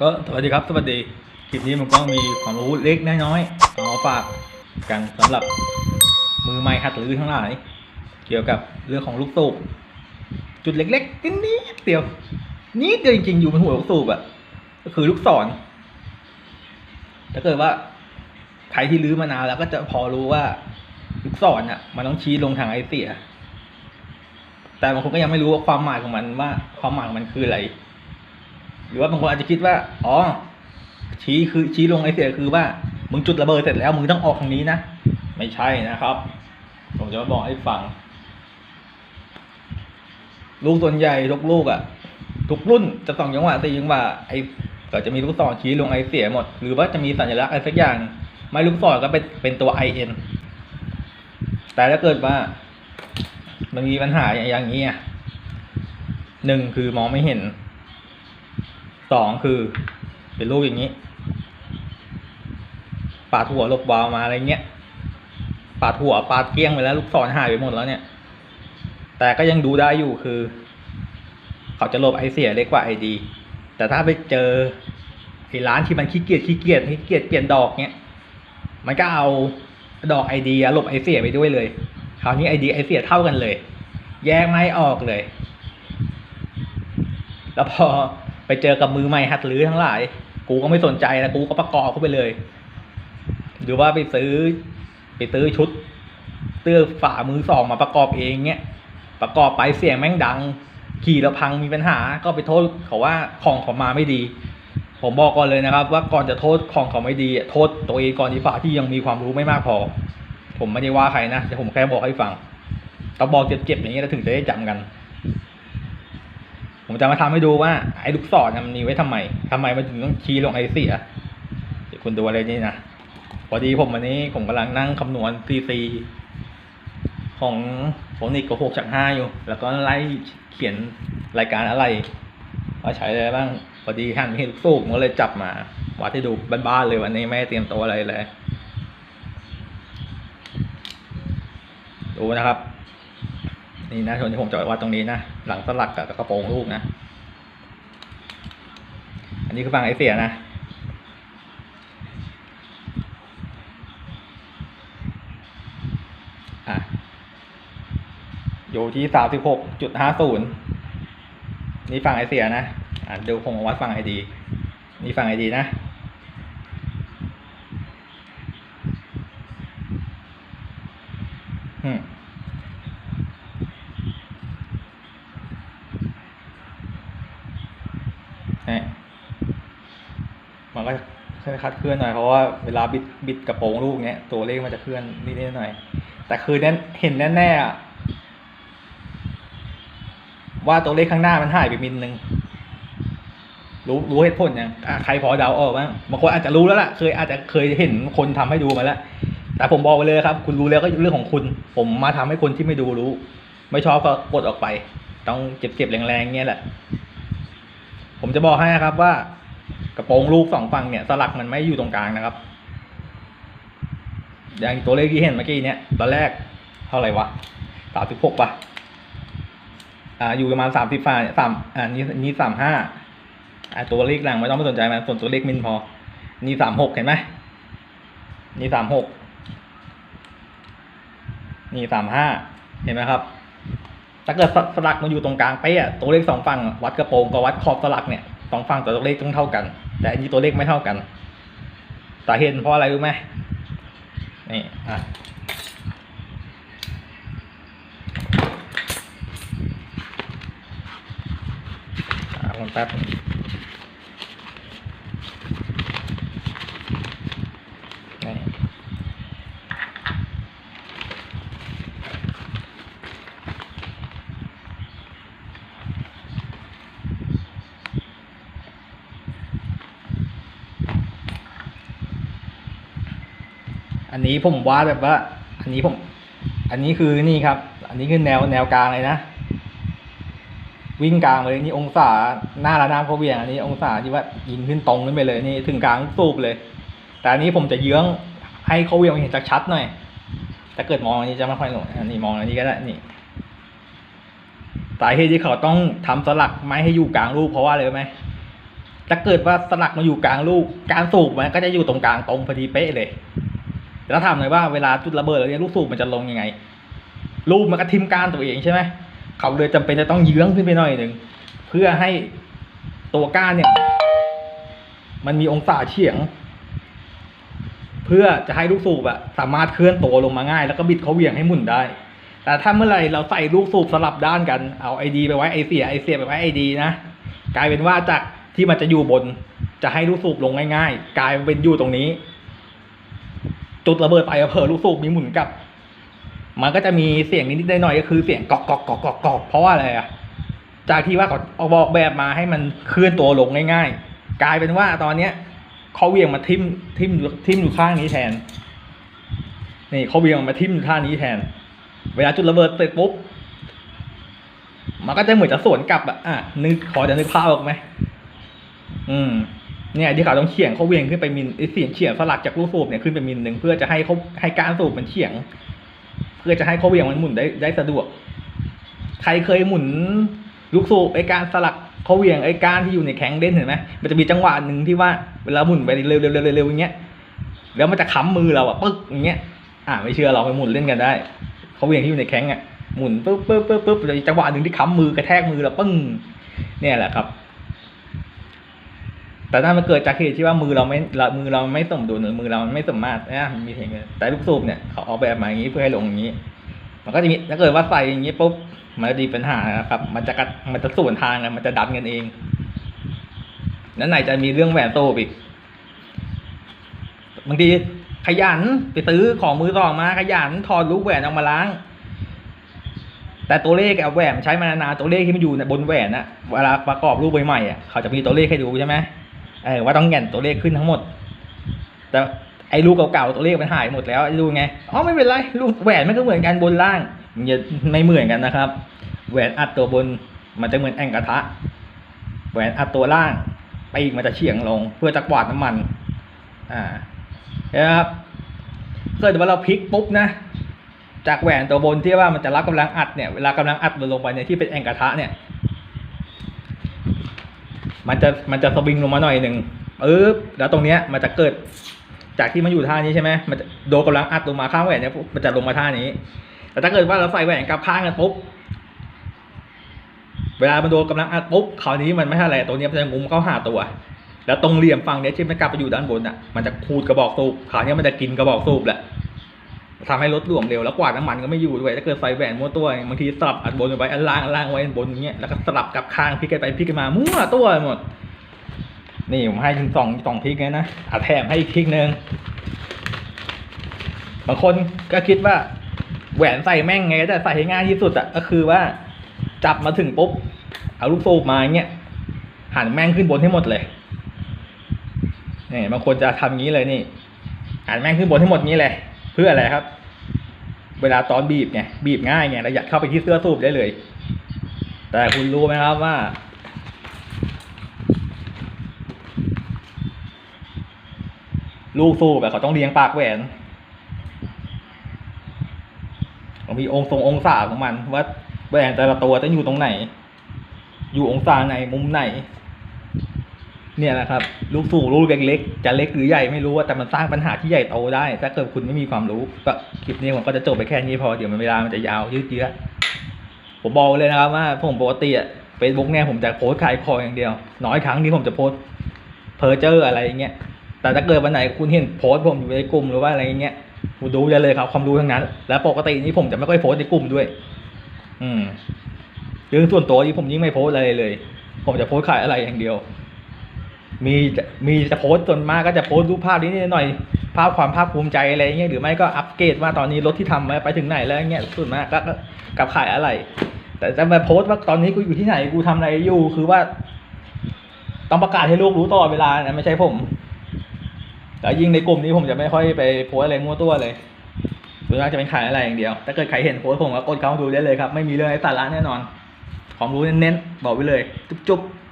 ก็สวัสดีครับ สวัสดี คลิปนี้มันก็มีความรู้เล็กน้อยเอามาฝากกันสำหรับมือใหม่หัดลือทั้งหลาย เกี่ยวกับเรื่องของลูกสูบจุดเล็กๆนิดเดียวนิดเดียวจริงๆอยู่บนหัวลูกสูบอะก็คือลูกศรถ้าเกิดว่าใครที่ลื้อมานานแล้วก็จะพอรู้ว่าลูกศรอะมันต้องชี้ลงทางไอเสีย แต่บางคนก็ยังไม่รู้ว่าความหมายของมันว่า ความหมายของมันคืออะไร รือว่าบางคนอาจจะคิดว่า อ๋อ ชี้คือชี้ลงไอเสียคือว่า มึงจุดระเบิดเสร็จแล้ว มึงต้องออกทางนี้นะ ไม่ใช่นะครับ ผมจะมาบอกให้ฟัง ลูกส่วนใหญ่ทุกลูกอะทุกรุ่นจะสองจังหวะสี่จังหวะไอก็จะมีลูกศรชี้ลงไอเสียหมด หรือว่าจะมีสัญลักษณ์อะไรสักอย่าง ไม่ลูกศรก็เป็นเป็นตัว i n แต่ถ้าเกิดว่า มันมีปัญหาอย่างนี้อะหนึ่งคือมองไม่เห็น สองคือ เป็นลูกอย่างนี้ปาดหัวลบวาวมาอะไรเงี้ยปาดหัวปาดเกลี้ยงไปแล้วลูกศรหายไปหมดแล้วเนี่ย แต่ก็ยังดูได้อยู่คือ เขาจะลบไอเสียเล็กกว่าไอดี แต่ถ้าไปเจอไอร้านที่มันขี้เกียจขี้เกียจขี้เกียจเปลี่ยนดอกเนี้ยมันก็เอาดอกไอดีลบไอเสียไปด้วยเลยคราวนี้ไอดีไอเสียเท่ากันเลย แยกไม่ออกเลย แล้วพอ ไปเจอกับมือใหม่หัดลื้อทั้งหลาย กูก็ไม่สนใจนะกูก็ประกอบเข้าไปเลย หรือว่าไปซื้อ ไปซื้อชุดเตื้อฝ่ามือสองมาประกอบเองเนี้ยประกอบไปเสียงแม่งดัง ขี่แล้วพังมีปัญหา ก็ไปโทษเขาว่าของเขามาไม่ดี ผมบอกก่อนเลยนะครับ ว่าก่อนจะโทษของเขาไม่ดีโทษตัวเองก่อนดีฝ่าที่ยังมีความรู้ไม่มากพอ ผมไม่ได้ว่าใครนะแต่ผมแค่บอกให้ฟังต้องบอกเจ็บๆอย่างนี้แล้วถึงจะได้จำกัน ผมจะมาทำให้ดูว่าไอ้ลูกศรมันมีไว้ทำไมทำไมมันถึงต้องชี้ลงไอเสียเดี๋ยวคุณดูอะไรนี่นะพอดีผมวันนี้ผมกำลังนั่งคำนวณซีซีของโฟนิกกับหกจากห้าอยู่ แล้วก็ไล่เขียนรายการอะไรว่าใช้อะไรบ้างพอดีหันเห็นลูกสูบผมก็เลยจับมาวัดให้ดูบ้านๆเลยวันนี้ไม่เตรียมตัวอะไรเลยดูนะครับ นี่นะส่วนที่ผมจะวัดตรงนี้นะ หลังสลักกับกระโปรงลูกนะ อันนี้คือฝั่งไอเสียนะ อะ อยู่ที่สามสิบหกจุดห้าศูนย์นี่ฝั่งไอเสียนะ อะเดี๋ยวผมวัดฝั่งไอดี นี่ฝั่งไอดีนะ อืม นี่ มันก็คัดเคลื่อนหน่อยเพราะว่าเวลาบิดบิดกระโปรงลูกเนี้ยตัวเลขมันจะเคลื่อนนิดๆหน่อยแต่คือแน่นเห็นแน่ๆอะว่าตัวเลขข้างหน้ามันหายไปมิลนึงรู้รู้เหตุผลยังอะใครพอเดาออกบ้างบางคนอาจจะรู้แล้วล่ะเคยอาจจะเคยเห็นคนทำให้ดูมาแล้ว แต่ผมบอกไปเลยครับ คุณรู้แล้วก็เรื่องของคุณ ผมมาทำให้คนที่ไม่ดูรู้ ไม่ชอบก็กดออกไป ต้องเจ็บๆแรงๆเงี้ยแหละ ผมจะบอกให้นะครับว่า กระโปรงลูกสองฝั่งเนี่ยสลักมันไม่อยู่ตรงกลางนะครับ อย่างตัวเลขที่เห็นเมื่อกี้เนี่ยตอนแรกเท่าไหร่วะสามสิบหกป่ะอ่าอยู่ประมาณสามสิบฝ่าสามอ่านี้นี้สามห้าอ่าตัวเลขหลังไม่ต้องไปสนใจมันส่วนตัวเลขมินพอ นี่สามหกเห็นไหมนี่สามหกนี่สามห้าเห็นไหมครับ ถ้าเกิดสสลักมันอยู่ตรงกลางเป๊ะอะตัวเลขสองฝั่งวัดกระโปรงกับวัดขอบสลักเนี่ยสองฝั่งต่ตัวเลขต้องเท่ากัน แต่อันนี้ตัวเลขไม่เท่ากันสาเหตุเพราะอะไรรู้ไหมนี่อะอะคนแป๊บ อันนี้ผมวาดแบบว่า อันนี้ผม อันนี้คือนี่ครับ อันนี้คือแนวแนวกลางเลยนะ วิ่งกลางเลยนี่องศาหน้าระนาบเขาเบี่ยงอันนี้องศาที่ว่ายิงขึ้นตรงขึ้นไปเลยนี่ถึงกลางสูบเลย แต่อันนี้ผมจะเยื้องให้เขาเวียงเห็นชัดๆหน่อยถ้าเกิดมองอันนี้จะไม่ค่อยหลงอันนี้มองอันนี้ก็ได้นี่สาเหตุที่เขาต้องทำสลักไม่ให้อยู่กลางรูปเพราะว่าอะไรไหมถ้าเกิดว่าสลักมาอยู่กลางลูก การสูบมันก็จะอยู่ตรงกลางตรงพอดีเป๊ะเลย แล้วถามหน่อยว่าเวลาจุดระเบิดแล้วเนี่ยลูกสูบมันจะลงยังไงลูกมันก็ทิมกานตัวเองใช่ไหมเขาเลยจำเป็นจะต้องเยื้องขึ้นไปหน่อยหนึ่งเพื่อให้ตัวก้านเนี่ย มันมีองศาเฉียง เพื่อจะให้ลูกสูบอะสามารถเคลื่อนตัวลงมาง่าย แล้วก็บิดเขาเหวี่ยงให้หมุนได้ แต่ถ้าเมื่อไหร่เราใส่ลูกสูบสลับด้านกันเอาไอดีไปไว้ไอเสียไอเสียไปไว้ไอดีนะกลายเป็นว่าจากที่มันจะอยู่บน จะให้ลูกสูบลงง่าย ๆ กลายเป็นอยู่ตรงนี้ จุดระเบิดไปเผลอลูกสูบมีหมุนกลับ มันก็จะมีเสียงนิดๆหน่อยๆก็คือเสียงกอกกอกกอกกอกกอกเพราะว่าอะไรอะจากที่ว่าเขาเอาบอกแบบมาให้มันเคลื่อนตัวลงง่าย ๆ กลายเป็นว่าตอนเนี้ยเขาเวียงมาทิ่มทิ่มทิ่มอยู่ข้างนี้แทนนี่เขาเวียงมาทิ่มอยู่ท่านี้แทน เวลาจุดระเบิดเสร็จปุ๊บมันก็จะเหมือนจะสวนกลับอะอะนึกขอจะนึกภาพออกไหมอืม เนี่ยที่เขาต้องเฉียงเขาเวียงขึ้นไปมิลเสียงเฉียงสลักจากลูกสูบเนี่ยขึ้นไปมิลหนึ่งเพื่อจะให้เขาให้การสูบมันเฉียง เพื่อจะให้เขาเวียงมันหมุนได้ได้สะดวก ใครเคยหมุนลูกสูบไอ้การสลักเขาเวียงไอ้การที่อยู่ในแข็งเด่นเห็นไหมมันจะมีจังหวะหนึ่งที่ว่าเวลาหมุนไปเร็วๆเร็วๆๆอย่างเงี้ยแล้วมันจะค้ำมือเราอะปึ๊กอย่างเงี้ยอ่าไม่เชื่อเราไปหมุนเล่นกันได้เขาเวียงที่อยู่ในแข็งอะหมุนปึ๊บปึ๊บปึ๊บปึ๊บมีจังหวะหนึ่งที่ค้ำมือกระแทกมือเราปึ้งเนี่ยแหละครับ แต่ถ้ามันเกิดจากเหตุที่ว่ามือเราไม่มือเราไม่สมดุลหรือมือเราไม่สมมาตรนะมีเหตุการณ์แต่ลูกสูบเนี่ยเขาออกแบบมาอย่างนี้เพื่อให้ลงอย่างนี้ มันก็จะมีถ้าเกิดว่าใส่อย่างนี้ปุ๊บมันจะมีปัญหานะครับ มันจะกัดมันจะส่วนทางกันมันจะดันกันเองนั้นไหนจะมีเรื่องแหวนโซ่อีกบางทีขยันไปซื้อของมือสองมาขยันถอดลูกแหวนออกมาล้าง แต่ตัวเลขอะแหวนใช้มานานตัวเลขที่มันอยู่ในบนแหวนอะเวลาประกอบรูปใหม่ๆอะเขาจะมีตัวเลขให้ดูใช่ไหม เออว่าต้องแง่นตัวเลขขึ้นทั้งหมด แต่ไอ้ลูกเก่าๆตัวเลขมันหายหมดแล้วดูไงอ๋อไม่เป็นไรลูกแหวนมันก็เหมือนกันบนล่างมันจะไม่เหมือนกันนะครับ แหวนอัดตัวบนมันจะเหมือนแองกระทะ แหวนอัดตัวล่างไปอีกมันจะเฉียงลง เพื่อจะกวาดน้ำมัน อ่านะครับเกิดว่าเราพลิกปุ๊บนะ จากแหวนตัวบนที่ว่ามันจะรับกำลังอัดเนี่ยเวลากำลังอัดมันลงไปเนี่ยที่เป็นแองกระทะเนี่ย มันจะมันจะสวิงลงมาหน่อยหนึ่งปึ๊บแล้วตรงเนี้ยมันจะเกิด จากที่มันอยู่ท่านี้ใช่ไหมมันโดนกำลังอัดลงมาข้างแหวนเนี่ยปุ๊บมันจะลงมาท่านี้ แต่ถ้าเกิดว่าเราใส่แหวนกลับข้างกันปุ๊บเวลามันโดนกำลังอัดปุ๊บคราวนี้มันไม่ใช่อะไรตัวเนี้ยมันจะงุ้มเข้าหาตัว แล้วตรงเหลี่ยมฝั่งเนี้ยที่มันกลับไปอยู่ด้านบนอะมันจะคูดกระบอกสูบคราวนี้มันจะกินกระบอกสูบแหละ ทำให้รถหลวมเร็วแล้วกวาดน้ำมันก็ไม่อยู่ด้วยถ้าเกิดใส่แหวนมั่วตัวบางทีสลับอันบนไว้อันล่างอันล่างไว้อันบนอย่างเงี้ยแล้วก็สลับกับข้างพลิกกันไปพลิกกันมามั่วตัวหมด นี่ผมให้ถึงสองสองพลิกเลยนะอะแถมให้อีกพลิกหนึ่งบางคนก็คิดว่า แหวนใส่แม่งไงก็จะใส่ให้ง่ายที่สุดอะก็คือว่า จับมาถึงปุ๊บเอาลูกสูบมาอย่างเงี้ยหันแม่งขึ้นบนให้หมดเลยนี่บางคนจะทำงี้เลยนี่หันแม่งขึ้นบนให้หมดงี้เลย เพื่ออะไรครับ เวลาตอนบีบไงบีบง่ายไงเราอยากเข้าไปที่เสื้อสูบได้เลย แต่คุณรู้ไหมครับว่า ลูกสูบแบบเขาต้องเลี้ยงปากแหวนมันมีองค์ทรงองศาของมันว่าแหวนแต่ละตัวจะอยู่ตรงไหน อยู่องศาไหนมุมไหน เนี่ยแหละครับลูกสูบลูกเล็กๆจะเล็กหรือใหญ่ไม่รู้ว่าแต่มันสร้างปัญหาที่ใหญ่โตได้ ถ้าเกิดคุณไม่มีความรู้ก็คลิปนี้ผมก็จะจบไปแค่นี้พอเดี๋ยวมันเวลามันจะยาวยืดเยื้อผมบอกเลยนะครับว่าผมปกติอะเฟซบุ๊กเนี่ยผมจะโพสขายขออย่างเดียว น้อยครั้งที่ผมจะโพสเพอเจอร์อะไรอย่างเงี้ยแต่ถ้าเกิดวันไหนคุณเห็นโพสผมอยู่ในกลุ่มหรือว่าอะไรอย่างเงี้ยคุณดูได้เลยครับความรู้ทั้งนั้น แล้วปกตินี้ผมจะไม่ค่อยโพสในกลุ่มด้วย อืมเรื่องส่วนตัวที่ผมยิ่งไม่โพสอะไรเลย ผมจะโพสขายอะไรอย่างเดียว มีจะมีจะโพสต์ส่วนมากก็จะโพสต์รูปภาพนิดหน่อยภาพความภาคภูมิใจอะไรเงี้ยหรือไม่ก็อัปเกรดว่าตอนนี้รถที่ทำไปถึงไหนแล้วเงี้ยส่วนมากก็ก็กับขายอะไร แต่จะมาโพสต์ว่าตอนนี้กูอยู่ที่ไหนกูทำอะไรอยู่คือว่า ต้องประกาศให้ลูกรู้ตลอดเวลานะไม่ใช่ผมแต่ยิ่งในกลุ่มนี้ผมจะไม่ค่อยไปโพสอะไรมั่วตัวเลยส่วนมากจะเป็นขายอะไรอย่างเดียว ถ้าเกิดใครเห็นโพสผมก็กดเข้ามาดูได้เลยครับ ไม่มีเรื่องไร้สาระแน่นอนความรู้เน้นๆบอกไว้เลย จุ๊บๆ